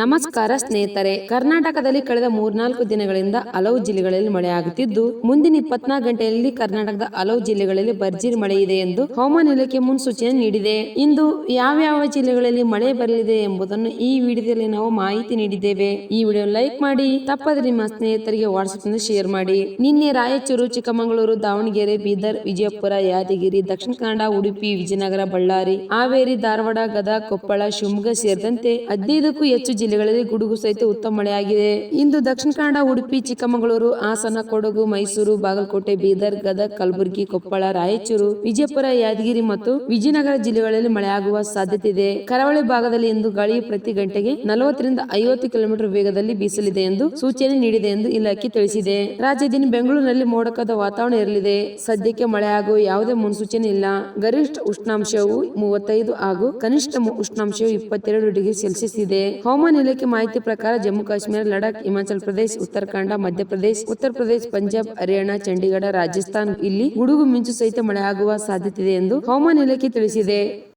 ನಮಸ್ಕಾರ ಸ್ನೇಹಿತರೆ, ಕರ್ನಾಟಕದಲ್ಲಿ ಕಳೆದ ಮೂರ್ನಾಲ್ಕು ದಿನಗಳಿಂದ ಹಲವು ಜಿಲ್ಲೆಗಳಲ್ಲಿ ಮಳೆಯಾಗುತ್ತಿದ್ದು, ಮುಂದಿನ ಇಪ್ಪತ್ನಾಲ್ಕು ಗಂಟೆಯಲ್ಲಿ ಕರ್ನಾಟಕದ ಹಲವು ಜಿಲ್ಲೆಗಳಲ್ಲಿ ಭರ್ಜರಿ ಮಳೆ ಇದೆ ಎಂದು ಹವಾಮಾನ ಇಲಾಖೆ ಮುನ್ಸೂಚನೆ ನೀಡಿದೆ. ಇಂದು ಯಾವ ಯಾವ ಜಿಲ್ಲೆಗಳಲ್ಲಿ ಮಳೆ ಬರಲಿದೆ ಎಂಬುದನ್ನು ಈ ವಿಡಿಯೋದಲ್ಲಿ ನಾವು ಮಾಹಿತಿ ನೀಡಿದ್ದೇವೆ. ಈ ವಿಡಿಯೋ ಲೈಕ್ ಮಾಡಿ ತಪ್ಪದೆ ನಿಮ್ಮ ಸ್ನೇಹಿತರಿಗೆ ವಾಟ್ಸ್ಆಪ್ನಲ್ಲಿ ಶೇರ್ ಮಾಡಿ. ನಿನ್ನೆ ರಾಯಚೂರು, ಚಿಕ್ಕಮಗಳೂರು, ದಾವಣಗೆರೆ, ಬೀದರ್, ವಿಜಯಪುರ, ಯಾದಗಿರಿ, ದಕ್ಷಿಣ ಕನ್ನಡ, ಉಡುಪಿ, ವಿಜಯನಗರ, ಬಳ್ಳಾರಿ, ಹಾವೇರಿ, ಧಾರವಾಡ, ಗದಗ, ಕೊಪ್ಪಳ, ಶಿವಮೊಗ್ಗ ಸೇರಿದಂತೆ ಹದಿನೈದಕ್ಕೂ ಹೆಚ್ಚು ಜಿಲ್ಲೆಗಳಲ್ಲಿ ಗುಡುಗು ಸಹಿತ ಉತ್ತಮ ಮಳೆಯಾಗಿದೆ. ಇಂದು ದಕ್ಷಿಣ ಕನ್ನಡ, ಉಡುಪಿ, ಚಿಕ್ಕಮಗಳೂರು, ಹಾಸನ, ಕೊಡಗು, ಮೈಸೂರು, ಬಾಗಲಕೋಟೆ, ಬೀದರ್, ಗದಗ, ಕಲಬುರಗಿ, ಕೊಪ್ಪಳ, ರಾಯಚೂರು, ವಿಜಯಪುರ, ಯಾದಗಿರಿ ಮತ್ತು ವಿಜಯನಗರ ಜಿಲ್ಲೆಗಳಲ್ಲಿ ಮಳೆಯಾಗುವ ಸಾಧ್ಯತೆ ಇದೆ ಕರಾವಳಿ ಭಾಗದಲ್ಲಿ ಇಂದು ಗಾಳಿ ಪ್ರತಿ ಗಂಟೆಗೆ ನಲವತ್ತರಿಂದ ಐವತ್ತು ಕಿಲೋಮೀಟರ್ ವೇಗದಲ್ಲಿ ಬೀಸಲಿದೆ ಎಂದು ಸೂಚನೆ ನೀಡಿದೆ ಎಂದು ಇಲಾಖೆ ತಿಳಿಸಿದೆ. ರಾಜ್ಯದಿನ ಬೆಂಗಳೂರಿನಲ್ಲಿ ಮೋಡಕದ ವಾತಾವರಣ ಇರಲಿದೆ. ಸದ್ಯಕ್ಕೆ ಮಳೆಯಾಗುವ ಯಾವುದೇ ಮುನ್ಸೂಚನೆ ಇಲ್ಲ. ಗರಿಷ್ಠ ಉಷ್ಣಾಂಶವು ಮೂವತ್ತೈದು ಹಾಗೂ ಕನಿಷ್ಠ ಉಷ್ಣಾಂಶವು ಇಪ್ಪತ್ತೆರಡು ಡಿಗ್ರಿ ಸೆಲ್ಸಿಯಸ್ ಇದೆ. ಹವಾಮಾನ ಇಲಾಖೆ ಮಾಹಿತಿ ಪ್ರಕಾರ ಜಮ್ಮು ಕಾಶ್ಮೀರ, ಲಡಾಖ್, ಹಿಮಾಚಲ ಪ್ರದೇಶ, ಉತ್ತರಾಖಂಡ ಮಧ್ಯಪ್ರದೇಶ ಉತ್ತರ ಪ್ರದೇಶ, ಪಂಜಾಬ್, ಹರಿಯಾಣ, ಚಂಡೀಗಢ, ರಾಜಸ್ಥಾನ ಇಲ್ಲಿ ಗುಡುಗು ಮಿಂಚು ಸಹಿತ ಮಳೆಯಾಗುವ ಸಾಧ್ಯತೆ ಇದೆ ಎಂದು ಹವಾಮಾನ ಇಲಾಖೆ ತಿಳಿಸಿದೆ.